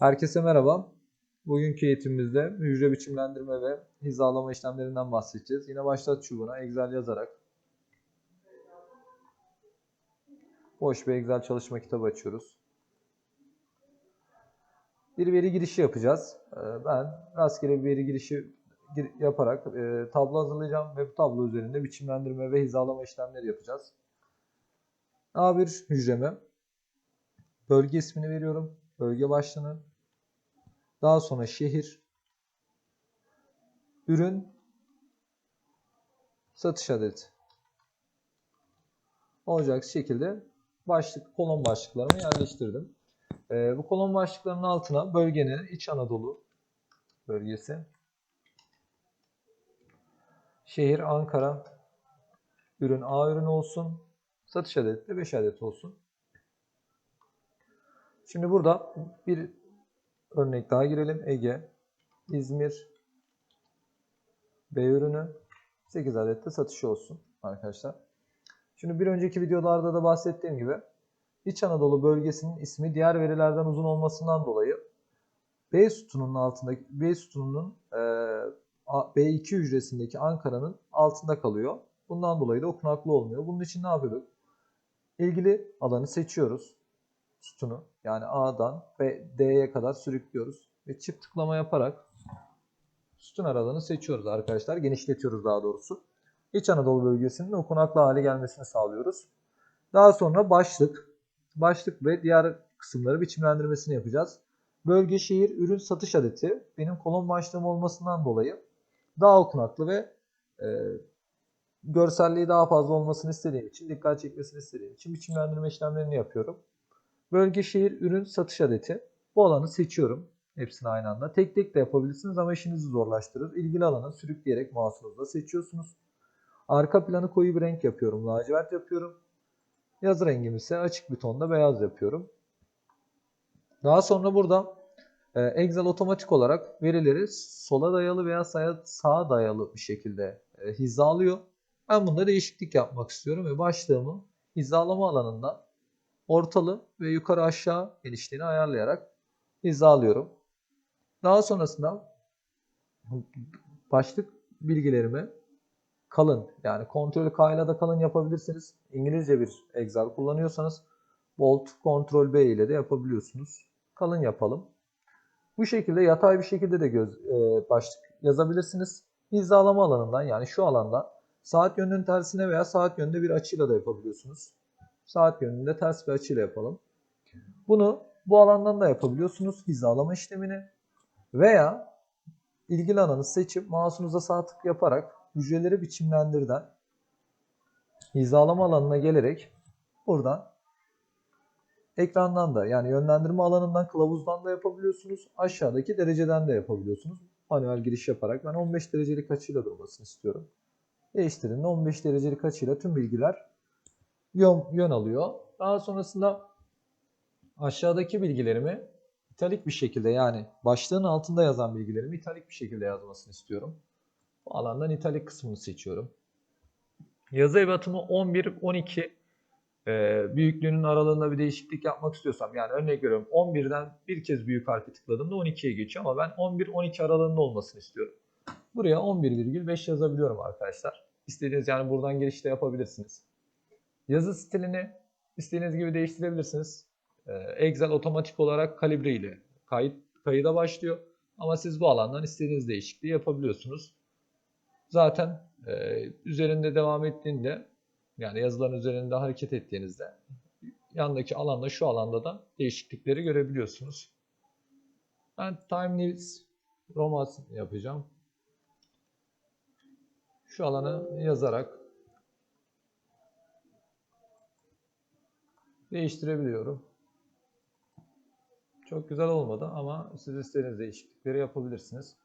Herkese merhaba. Bugünkü eğitimimizde hücre biçimlendirme ve hizalama işlemlerinden bahsedeceğiz. Yine başlat çubuğuna Excel yazarak boş bir Excel çalışma kitabı açıyoruz. Bir veri girişi yapacağız. Ee, Ben rastgele bir veri girişi gir- yaparak e, tablo hazırlayacağım ve bu tablo üzerinde biçimlendirme ve hizalama işlemleri yapacağız. A1 hücreme bölge ismini veriyorum. Bölge başlığını daha sonra şehir, ürün, satış adeti. Olacak şekilde başlık, kolon başlıklarımı yerleştirdim. Ee, bu kolon başlıklarının altına bölgenin İç Anadolu bölgesi, şehir Ankara, ürün A ürün olsun, satış adeti de 5 adet olsun. Şimdi burada bir örnek daha girelim. Ege, İzmir, B ürünü 8 adet de satışı olsun arkadaşlar. Şimdi bir önceki videolarda da bahsettiğim gibi İç Anadolu bölgesinin ismi diğer verilerden uzun olmasından dolayı B sütununun altındaki B sütununun e, A- B2 hücresindeki Ankara'nın altında kalıyor. Bundan dolayı da okunaklı olmuyor. Bunun için ne yapıyorduk? İlgili alanı seçiyoruz sütunu yani A'dan ve D'ye kadar sürüklüyoruz ve çift tıklama yaparak sütun aralığını seçiyoruz arkadaşlar. Genişletiyoruz daha doğrusu. İç Anadolu bölgesinin okunaklı hale gelmesini sağlıyoruz. Daha sonra başlık, başlık ve diğer kısımları biçimlendirmesini yapacağız. Bölge, şehir, ürün, satış adeti benim kolon başlığım olmasından dolayı daha okunaklı ve e, görselliği daha fazla olmasını istediğim için, dikkat çekmesini istediğim için biçimlendirme işlemlerini yapıyorum. Bölge, şehir, ürün, satış adeti. Bu alanı seçiyorum. Hepsini aynı anda. Tek tek de yapabilirsiniz ama işinizi zorlaştırır. İlgili alanı sürükleyerek mouse'unuzla seçiyorsunuz. Arka planı koyu bir renk yapıyorum. Lacivert yapıyorum. Yazı rengim ise açık bir tonda beyaz yapıyorum. Daha sonra burada e, Excel otomatik olarak verileri sola dayalı veya sağa dayalı bir şekilde e, hizalıyor. Ben bunda değişiklik yapmak istiyorum ve başlığımı hizalama alanında ortalı ve yukarı aşağı genişliğini ayarlayarak hizalıyorum. Daha sonrasında başlık bilgilerimi kalın yani kontrol K ile de kalın yapabilirsiniz. İngilizce bir Excel kullanıyorsanız Bold Ctrl B ile de yapabiliyorsunuz. Kalın yapalım. Bu şekilde yatay bir şekilde de göz, e, başlık yazabilirsiniz. Hizalama alanından yani şu alanda saat yönünün tersine veya saat yönünde bir açıyla da yapabiliyorsunuz saat yönünde ters bir açıyla yapalım. Bunu bu alandan da yapabiliyorsunuz hizalama işlemini veya ilgili alanı seçip mouse'unuza sağ tık yaparak hücreleri biçimlendirden hizalama alanına gelerek buradan ekrandan da yani yönlendirme alanından kılavuzdan da yapabiliyorsunuz. Aşağıdaki dereceden de yapabiliyorsunuz. Manuel giriş yaparak ben 15 derecelik açıyla durmasını istiyorum. Değiştirdiğinde 15 derecelik açıyla tüm bilgiler yön, yön alıyor. Daha sonrasında aşağıdaki bilgilerimi italik bir şekilde yani başlığın altında yazan bilgilerimi italik bir şekilde yazmasını istiyorum. Bu alandan italik kısmını seçiyorum. Yazı ebatımı 11-12 e, büyüklüğünün aralığında bir değişiklik yapmak istiyorsam yani örnek veriyorum 11'den bir kez büyük harfi tıkladığımda 12'ye geçiyor ama ben 11-12 aralığında olmasını istiyorum. Buraya 11,5 yazabiliyorum arkadaşlar. İstediğiniz yani buradan girişte yapabilirsiniz. Yazı stilini istediğiniz gibi değiştirebilirsiniz. Ee, Excel otomatik olarak kalibre ile kayıt, kayıda başlıyor. Ama siz bu alandan istediğiniz değişikliği yapabiliyorsunuz. Zaten e, üzerinde devam ettiğinde yani yazıların üzerinde hareket ettiğinizde yandaki alanda şu alanda da değişiklikleri görebiliyorsunuz. Ben Time News Roma yapacağım. Şu alanı yazarak değiştirebiliyorum. Çok güzel olmadı ama siz istediğiniz değişiklikleri yapabilirsiniz.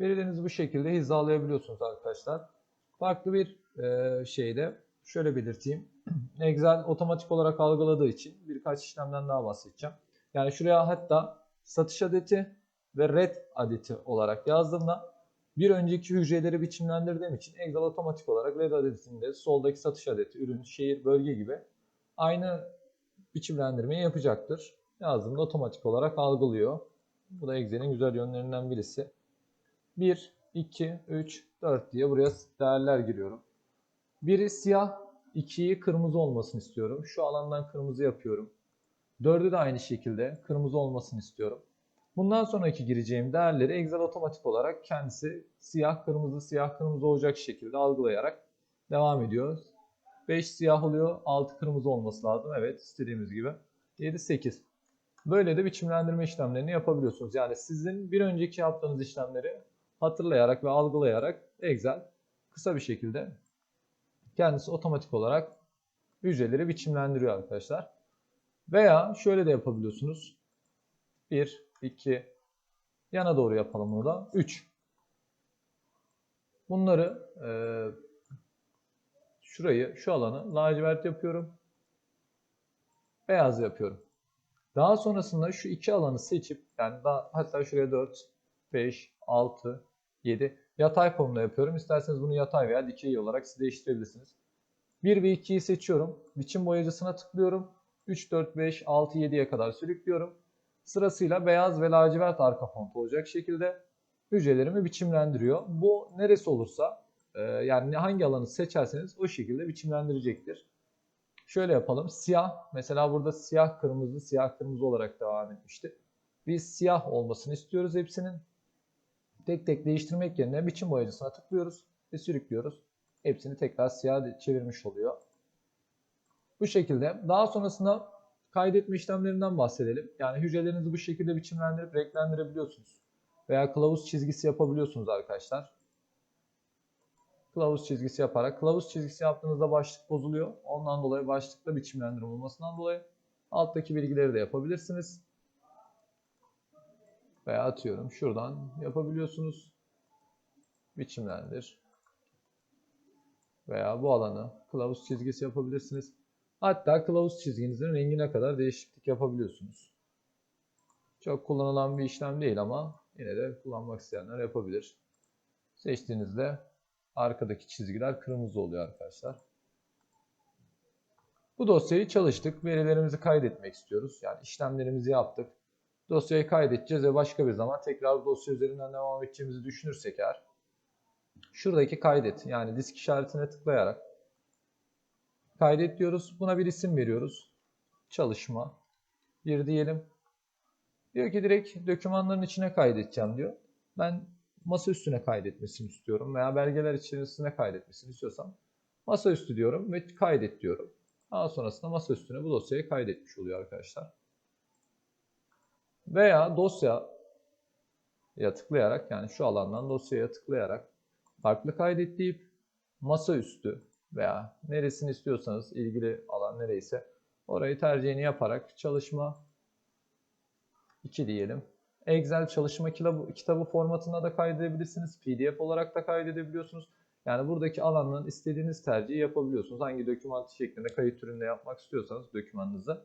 Verilerinizi bu şekilde hizalayabiliyorsunuz arkadaşlar. Farklı bir e, şeyde şöyle belirteyim. Excel otomatik olarak algıladığı için birkaç işlemden daha bahsedeceğim. Yani şuraya hatta satış adeti ve red adeti olarak yazdığımda bir önceki hücreleri biçimlendirdiğim için Excel otomatik olarak red adetinde soldaki satış adeti, ürün, şehir, bölge gibi aynı biçimlendirmeyi yapacaktır. Yazdığımda otomatik olarak algılıyor. Bu da Excel'in güzel yönlerinden birisi. 1, 2, 3, 4 diye buraya değerler giriyorum. Biri siyah, 2'yi kırmızı olmasını istiyorum. Şu alandan kırmızı yapıyorum. 4'ü de aynı şekilde kırmızı olmasını istiyorum. Bundan sonraki gireceğim değerleri Excel otomatik olarak kendisi siyah kırmızı siyah kırmızı olacak şekilde algılayarak devam ediyor. 5 siyah oluyor, 6 kırmızı olması lazım. Evet, istediğimiz gibi. 7 8. Böyle de biçimlendirme işlemlerini yapabiliyorsunuz. Yani sizin bir önceki yaptığınız işlemleri hatırlayarak ve algılayarak Excel kısa bir şekilde kendisi otomatik olarak hücreleri biçimlendiriyor arkadaşlar. Veya şöyle de yapabiliyorsunuz. 1, 2, yana doğru yapalım bunu da. 3. Bunları e, şurayı, şu alanı lacivert yapıyorum. Beyaz yapıyorum. Daha sonrasında şu iki alanı seçip yani daha, hatta şuraya 4, 5, 6, 7 yatay formda yapıyorum. İsterseniz bunu yatay veya dikey olarak siz değiştirebilirsiniz. 1 ve 2'yi seçiyorum. Biçim boyacısına tıklıyorum. 3, 4, 5, 6, 7'ye kadar sürüklüyorum. Sırasıyla beyaz ve lacivert arka font olacak şekilde hücrelerimi biçimlendiriyor. Bu neresi olursa e, yani hangi alanı seçerseniz o şekilde biçimlendirecektir. Şöyle yapalım. Siyah mesela burada siyah kırmızı siyah kırmızı olarak devam etmişti. Biz siyah olmasını istiyoruz hepsinin. Tek tek değiştirmek yerine biçim boyacısına tıklıyoruz ve sürüklüyoruz. Hepsini tekrar siyah çevirmiş oluyor. Bu şekilde. Daha sonrasında kaydetme işlemlerinden bahsedelim. Yani hücrelerinizi bu şekilde biçimlendirip renklendirebiliyorsunuz. Veya kılavuz çizgisi yapabiliyorsunuz arkadaşlar. Kılavuz çizgisi yaparak. Kılavuz çizgisi yaptığınızda başlık bozuluyor. Ondan dolayı başlıkta biçimlendirme olmasından dolayı alttaki bilgileri de yapabilirsiniz. Veya atıyorum şuradan yapabiliyorsunuz. Biçimlendir. Veya bu alanı kılavuz çizgisi yapabilirsiniz. Hatta kılavuz çizginizin rengine kadar değişiklik yapabiliyorsunuz. Çok kullanılan bir işlem değil ama yine de kullanmak isteyenler yapabilir. Seçtiğinizde arkadaki çizgiler kırmızı oluyor arkadaşlar. Bu dosyayı çalıştık. Verilerimizi kaydetmek istiyoruz. Yani işlemlerimizi yaptık. Dosyayı kaydedeceğiz ve başka bir zaman tekrar dosya üzerinden devam edeceğimizi düşünürsek eğer şuradaki kaydet yani disk işaretine tıklayarak kaydet diyoruz. Buna bir isim veriyoruz. Çalışma. Bir diyelim. Diyor ki direkt dokümanların içine kaydedeceğim diyor. Ben masa üstüne kaydetmesini istiyorum veya belgeler içerisine kaydetmesini istiyorsam masaüstü diyorum ve kaydet diyorum. Daha sonrasında masa üstüne bu dosyayı kaydetmiş oluyor arkadaşlar. Veya dosyaya tıklayarak yani şu alandan dosyaya tıklayarak farklı kaydet deyip masaüstü veya neresini istiyorsanız ilgili alan nereyse orayı tercihini yaparak çalışma 2 diyelim. Excel çalışma kitabı, kitabı formatında da kaydedebilirsiniz. PDF olarak da kaydedebiliyorsunuz. Yani buradaki alandan istediğiniz tercihi yapabiliyorsunuz. Hangi doküman şeklinde kayıt türünde yapmak istiyorsanız dokümanınızı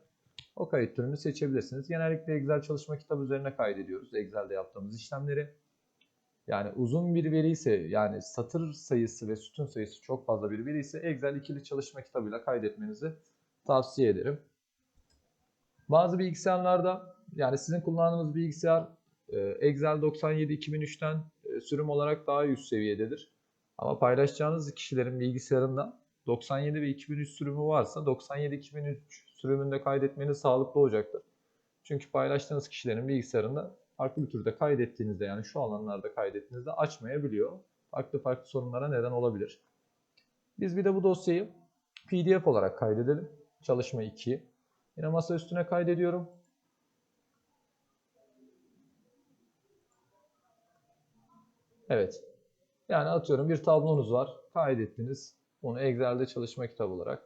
o kayıt türünü seçebilirsiniz. Genellikle Excel çalışma kitabı üzerine kaydediyoruz. Excel'de yaptığımız işlemleri. Yani uzun bir veri ise yani satır sayısı ve sütun sayısı çok fazla bir veri ise Excel ikili çalışma kitabıyla kaydetmenizi tavsiye ederim. Bazı bilgisayarlarda yani sizin kullandığınız bilgisayar e, Excel 97 2003'ten e, sürüm olarak daha üst seviyededir. Ama paylaşacağınız kişilerin bilgisayarında 97 ve 2003 sürümü varsa 97-2003 sürümünde kaydetmeniz sağlıklı olacaktır. Çünkü paylaştığınız kişilerin bilgisayarında farklı bir türde kaydettiğinizde yani şu alanlarda kaydettiğinizde açmayabiliyor. Farklı farklı sorunlara neden olabilir. Biz bir de bu dosyayı PDF olarak kaydedelim. Çalışma 2'yi. Yine masa üstüne kaydediyorum. Evet. Yani atıyorum bir tablonuz var. Kaydettiniz. Onu Excel'de çalışma kitabı olarak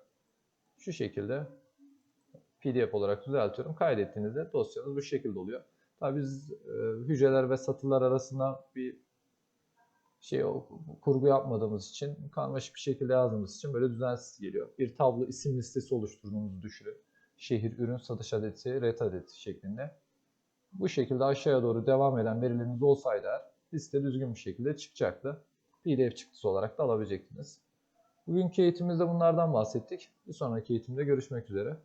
şu şekilde PDF olarak düzeltiyorum. Kaydettiğinizde dosyanız bu şekilde oluyor. Tabii biz e, hücreler ve satırlar arasında bir şey o, kurgu yapmadığımız için karmaşık bir şekilde yazdığımız için böyle düzensiz geliyor. Bir tablo isim listesi oluşturduğumuzu düşünün. Şehir, ürün, satış adeti, ret adeti şeklinde. Bu şekilde aşağıya doğru devam eden verileriniz olsaydı eğer liste düzgün bir şekilde çıkacaktı. PDF çıktısı olarak da alabilecektiniz. Bugünkü eğitimimizde bunlardan bahsettik. Bir sonraki eğitimde görüşmek üzere.